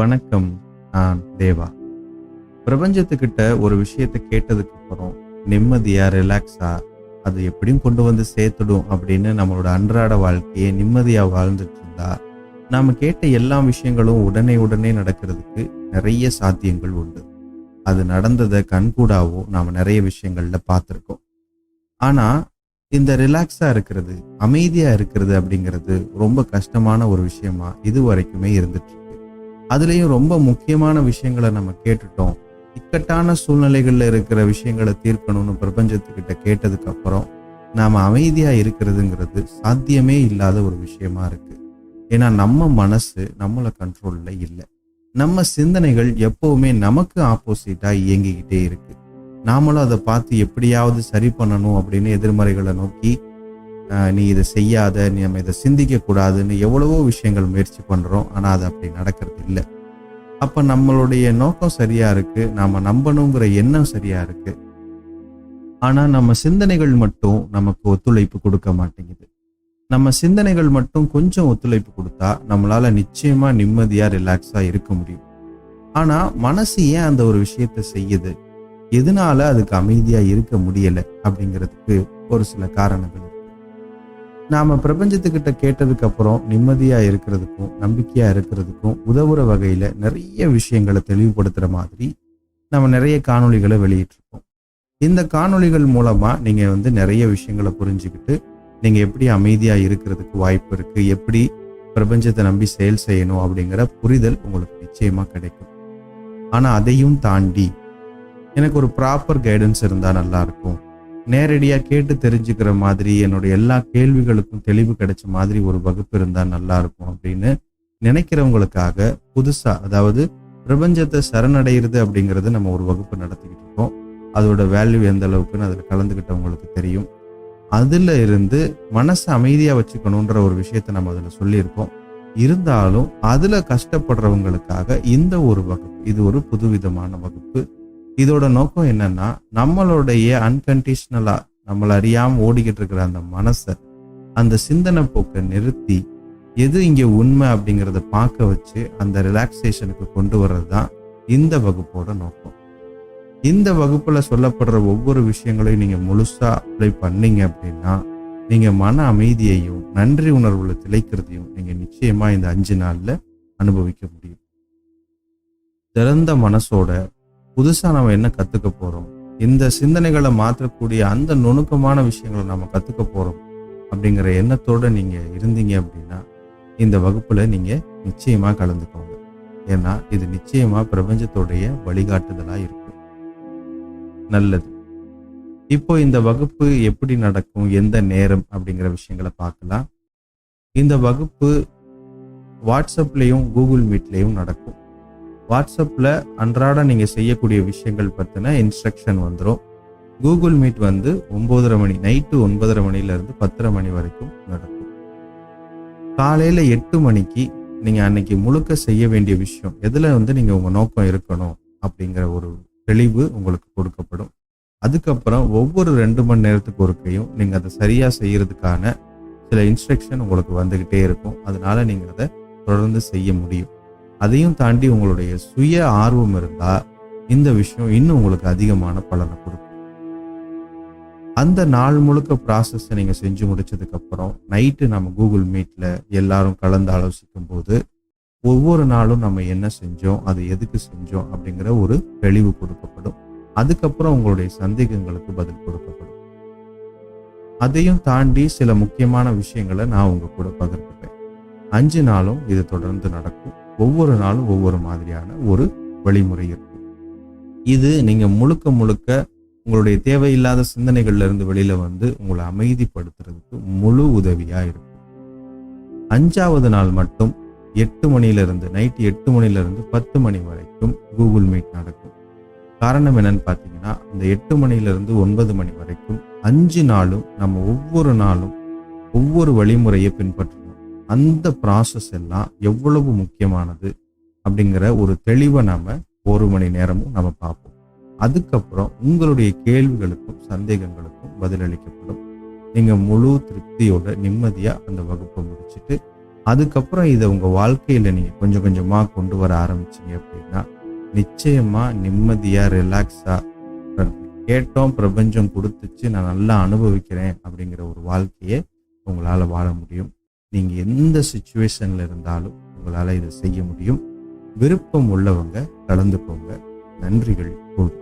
வணக்கம் நான் தேவா. பிரபஞ்சத்துக்கிட்ட ஒரு விஷயத்தை கேட்டதுக்கு அப்புறம் நிம்மதியா ரிலாக்ஸா அது எப்படியும் கொண்டு வந்து சேர்த்துடும் அப்படின்னு நம்மளோட அன்றாட வாழ்க்கையை நிம்மதியா வாழ்ந்துட்டு இருந்தா நாம கேட்ட எல்லா விஷயங்களும் உடனே உடனே நடக்கிறதுக்கு நிறைய சாத்தியங்கள் உண்டு. அது நடந்ததை கண்கூடாவோ நாம நிறைய விஷயங்கள்ல பார்த்துருக்கோம். ஆனா இந்த ரிலாக்ஸா இருக்கிறது அமைதியா இருக்கிறது அப்படிங்கிறது ரொம்ப கஷ்டமான ஒரு விஷயமா இது வரைக்குமே இருந்துட்டு அதுலேயும் ரொம்ப முக்கியமான விஷயங்களை நம்ம கேட்டுட்டோம். இக்கட்டான சூழ்நிலைகளில் இருக்கிற விஷயங்களை தீர்க்கணும்னு பிரபஞ்சத்துக்கிட்ட கேட்டதுக்கு அப்புறம் அமைதியாக இருக்கிறதுங்கிறது சாத்தியமே இல்லாத ஒரு விஷயமா இருக்குது ஏன்னா நம்ம மனசு நம்மளை கண்ட்ரோலில் இல்லை. நம்ம சிந்தனைகள் எப்போவுமே நமக்கு ஆப்போசிட்டாக இயங்கிக்கிட்டே இருக்குது நாமளும் அதை பார்த்து எப்படியாவது சரி பண்ணணும் அப்படின்னு எதிர்மறைகளை நோக்கி நீ இதை செய்யாத நீ நம்ம இதை சிந்திக்க கூடாதுன்னு எவ்வளவோ விஷயங்கள் முயற்சி பண்றோம். ஆனா அது அப்படி நடக்கிறது இல்லை. அப்ப நம்மளுடைய நோக்கம் சரியா இருக்கு. நாம நம்பணுங்கிற எண்ணம் சரியா இருக்கு. ஆனா நம்ம சிந்தனைகள் மட்டும் நமக்கு ஒத்துழைப்பு கொடுக்க மாட்டேங்குது. நம்ம சிந்தனைகள் மட்டும் கொஞ்சம் ஒத்துழைப்பு கொடுத்தா நம்மளால நிச்சயமா நிம்மதியா ரிலாக்ஸா இருக்க முடியும். ஆனா மனசு ஏன் அந்த ஒரு விஷயத்தை செய்யுது? எதனால அதுக்கு அமைதியா இருக்க முடியல? அப்படிங்கிறதுக்கு ஒரு சில காரணங்கள் நாம பிரபஞ்சத்துக்கிட்ட கேட்டதுக்கு அப்புறம் நிம்மதியா இருக்கிறதுக்கும் நம்பிக்கையா இருக்கிறதுக்கும் உதவுற வகையில நிறைய விஷயங்களை தெளிவுபடுத்துற மாதிரி நம்ம நிறைய காணொளிகளை வெளியிட்டிருக்கோம். இந்த காணொளிகள் மூலமா நீங்க வந்து நிறைய விஷயங்களை புரிஞ்சுக்கிட்டு நீங்க எப்படி அமைதியா இருக்கிறதுக்கு வாய்ப்பு இருக்கு எப்படி பிரபஞ்சத்தை நம்பி செயல் செய்யணும் அப்படிங்கிற புரிதல் உங்களுக்கு நிச்சயமா கிடைக்கும். ஆனா அதையும் தாண்டி எனக்கு ஒரு ப்ராப்பர் கைடன்ஸ் இருந்தா நல்லா நேரடியாக கேட்டு தெரிஞ்சுக்கிற மாதிரி என்னோட எல்லா கேள்விகளுக்கும் தெளிவு கிடைச்ச மாதிரி ஒரு வகுப்பு இருந்தால் நல்லா இருக்கும் அப்படின்னு நினைக்கிறவங்களுக்காக புதுசாக அதாவது பிரபஞ்சத்தை சரணடைகிறது அப்படிங்கிறது நம்ம ஒரு வகுப்பு நடத்திக்கிட்டு இருக்கோம். அதோட வேல்யூ எந்த அளவுக்குன்னு அதில் கலந்துக்கிட்டவங்களுக்கு தெரியும். அதில் இருந்து மனசை அமைதியாக வச்சுக்கணுன்ற ஒரு விஷயத்த நம்ம அதில் சொல்லியிருக்கோம். இருந்தாலும் அதில் கஷ்டப்படுறவங்களுக்காக இந்த ஒரு வகுப்பு இது ஒரு புதுவிதமான வகுப்பு. இதோட நோக்கம் என்னன்னா நம்மளுடைய அன்கண்டிஷனலா நம்மள அறியாம ஓடிக்கிட்டு இருக்கிற அந்த மனசை அந்த சிந்தனை போக்கை நிறுத்தி எது இங்க உண்மை அப்படிங்கிறத பார்க்க வச்சு அந்த ரிலாக்ஸேஷனுக்கு கொண்டு வர்றது தான் இந்த வகுப்போட நோக்கம். இந்த வகுப்புல சொல்லப்படுற ஒவ்வொரு விஷயங்களையும் நீங்க முழுசா அப்ளை பண்ணீங்க அப்படின்னா நீங்க மன அமைதியையும் நன்றி உணர்வுல திளைக்கிறதையும் நீங்க நிச்சயமா இந்த அஞ்சு நாள்ல அனுபவிக்க முடியும். திறந்த மனசோட புதுசாக நம்ம என்ன கற்றுக்க போகிறோம் இந்த சிந்தனைகளை மாற்றக்கூடிய அந்த நுணுக்கமான விஷயங்களை நம்ம கற்றுக்க போகிறோம் அப்படிங்கிற எண்ணத்தோடு நீங்கள் இருந்தீங்க அப்படின்னா இந்த வகுப்பில் நீங்கள் நிச்சயமாக கலந்துக்கோங்க. ஏன்னா இது நிச்சயமாக பிரபஞ்சத்துடைய வழிகாட்டுதலாக இருக்கும் நல்லது. இப்போ இந்த வகுப்பு எப்படி நடக்கும்? எந்த நேரம்? அப்படிங்கிற விஷயங்களை பார்க்கலாம். இந்த வகுப்பு வாட்ஸ்அப்லேயும் கூகுள் மீட்லேயும் நடக்கும். வாட்ஸ்அப்பில் அன்றாட நீங்கள் செய்யக்கூடிய விஷயங்கள் பற்றின இன்ஸ்ட்ரக்ஷன் வந்துடும் கூகுள் மீட் வந்து ஒம்போதரை மணி நைட்டு ஒன்பதரை மணிலேருந்து பத்தரை மணி வரைக்கும் நடக்கும். காலையில் எட்டு மணிக்கு நீங்கள் அன்னைக்கு முழுக்க செய்ய வேண்டிய விஷயம் எதில் வந்து நீங்கள் உங்கள் நோக்கம் இருக்கணும் அப்படிங்கிற ஒரு தெளிவு உங்களுக்கு கொடுக்கப்படும். அதுக்கப்புறம் ஒவ்வொரு ரெண்டு மணி நேரத்துக்கு ஒருக்கையும் நீங்கள் அதை சரியாக செய்கிறதுக்கான சில இன்ஸ்ட்ரக்ஷன் உங்களுக்கு வந்துக்கிட்டே இருக்கும். அதனால நீங்கள் அதை தொடர்ந்து செய்ய முடியும். அதையும் தாண்டி உங்களுடைய சுய ஆர்வம் இருந்தால் இந்த விஷயம் இன்னும் உங்களுக்கு அதிகமான பலனை கொடுக்கும். அந்த நாள் முழுக்க ப்ராசஸை நீங்கள் செஞ்சு முடிச்சதுக்கப்புறம் நைட்டு நம்ம கூகுள் மீட்டில் எல்லாரும் கலந்து ஆலோசிக்கும் போது ஒவ்வொரு நாளும் நம்ம என்ன செஞ்சோம் அது எதுக்கு செஞ்சோம் அப்படிங்கிற ஒரு தெளிவு கொடுக்கப்படும். அதுக்கப்புறம் உங்களுடைய சந்தேகங்களுக்கு பதில் கொடுக்கப்படும். அதையும் தாண்டி சில முக்கியமான விஷயங்களை நான் உங்க கூட பகிர்ந்துப்பேன் அஞ்சு நாளும் இது தொடர்ந்து நடக்கும். ஒவ்வொரு நாளும் ஒவ்வொரு மாதிரியான ஒரு வழிமுறை இருக்கும் இது நீங்கள் முழுக்க முழுக்க உங்களுடைய தேவையில்லாத சிந்தனைகள்ல இருந்து வெளியில வந்து உங்களை அமைதிப்படுத்துறதுக்கு முழு உதவியா இருக்கும் அஞ்சாவது நாள் மட்டும் எட்டு மணியிலிருந்து நைட்டு எட்டு மணில பத்து மணி வரைக்கும் கூகுள் மீட் நடக்கும். காரணம் என்னன்னு பார்த்தீங்கன்னா இந்த எட்டு மணியிலிருந்து ஒன்பது மணி வரைக்கும் அஞ்சு நாளும் நம்ம ஒவ்வொரு நாளும் ஒவ்வொரு வழிமுறையை பின்பற்றணும் அந்த ப்ராசஸ் எல்லாம் எவ்வளவு முக்கியமானது அப்படிங்கிற ஒரு தெளிவை நாம ஒரு மணி நேரமும் நம்ம பார்ப்போம். அதுக்கப்புறம் உங்களுடைய கேள்விகளுக்கும் சந்தேகங்களுக்கும் பதிலளிக்கப்படும் நீங்க முழு திருப்தியோட நிம்மதியா அந்த வகுப்பை முடிச்சுட்டு அதுக்கப்புறம் இதை உங்கள் வாழ்க்கையில் நீங்கள் கொஞ்சம் கொஞ்சமாக கொண்டு வர ஆரம்பிச்சீங்க அப்படின்னா நிச்சயமாக நிம்மதியாக ரிலாக்ஸாக கேட்டோம் பிரபஞ்சம் கொடுத்துச்சு நான் நல்லா அனுபவிக்கிறேன் அப்படிங்கிற ஒரு வாழ்க்கையை உங்களால் வாழ முடியும். நீங்கள் எந்த சுச்சுவேஷனில் இருந்தாலும் உங்களால் இதை செய்ய முடியும். விருப்பம் உள்ளவங்க கலந்துக்கோங்க நன்றிகள். கூடும்